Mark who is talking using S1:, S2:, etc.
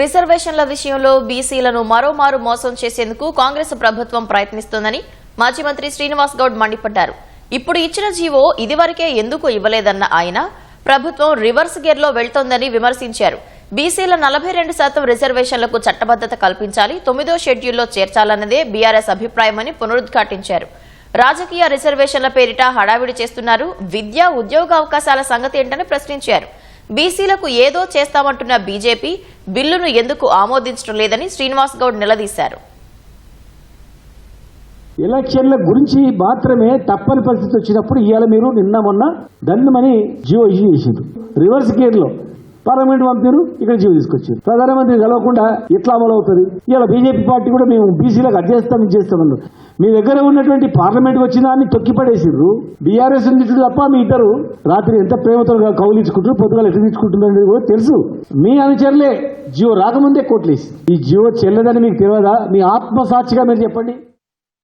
S1: రిజర్వేషన్ల విషయంలో బీసీలను మరోమారు మోసం చేసేందుకు కాంగ్రెస్ ప్రభుత్వం ప్రయత్నిస్తోందని మాజీ మంత్రి శ్రీనివాస్ గౌడ్ మండిపడ్డారు. ఇప్పుడు ఇచ్చిన జీవో ఇదివరకే ఎందుకు ఇవ్వలేదన్న ఆయన ప్రభుత్వం రివర్స్ గేర్లో వెళ్తోందని విమర్శించారు. బీసీల నలభై రెండు శాతం రిజర్వేషన్లకు చట్టబద్దత కల్పించాలి తొమ్మిదో షెడ్యూల్లో చేర్చాలన్నదే బీఆర్ఎస్ అభిప్రాయమని పునరుద్ఘాటించారు. రాజకీయ రిజర్వేషన్ల పేరిట హడావిడి చేస్తున్నారు. విద్యా ఉద్యోగ అవకాశాల సంగతి ఏంటని ప్రశ్నించారు. బీసీలకు ఏదో చేస్తామంటున్న బీజేపీ బిల్లును ఎందుకు ఆమోదించడం లేదని శ్రీనివాస్ గౌడ్ నిలదీశారు.
S2: ఎలక్షన్ల గురించి మాత్రమే తప్పని పరిస్థితి వచ్చినప్పుడు ఇవాళ మీరు నిన్న మొన్న దన్నుమని జియో ఇష్యూ చేసిండ్రు. రివర్స్ గేర్లో పార్లమెంట్ పంపారు ఇక్కడ జియో తీసుకొచ్చారు. ప్రధానమంత్రి కలవకుండా ఎట్లా అమలు అవుతుంది ఇవాళ బీజేపీ పార్టీ కూడా మేము బీసీలకు అది చేస్తామన్నారు మీ దగ్గర ఉన్నటువంటి పార్లమెంట్ వచ్చిన దాన్ని తొక్కిపడేసిండ్రు బీఆర్ఎస్ నుంచి తప్ప మీ ఇద్దరు. రాత్రి ఎంత ప్రేమతో కౌలించుకుంటారు పొద్దుగా ఎట్లా తీసుకుంటున్నారు కూడా తెలుసు. మీ అనుచరులే జియో రాకముందే కోట్లేసి ఈ జియో చెల్లదని మీకు తెలియదా? మీ ఆత్మసాక్షిగా మీరు చెప్పండి.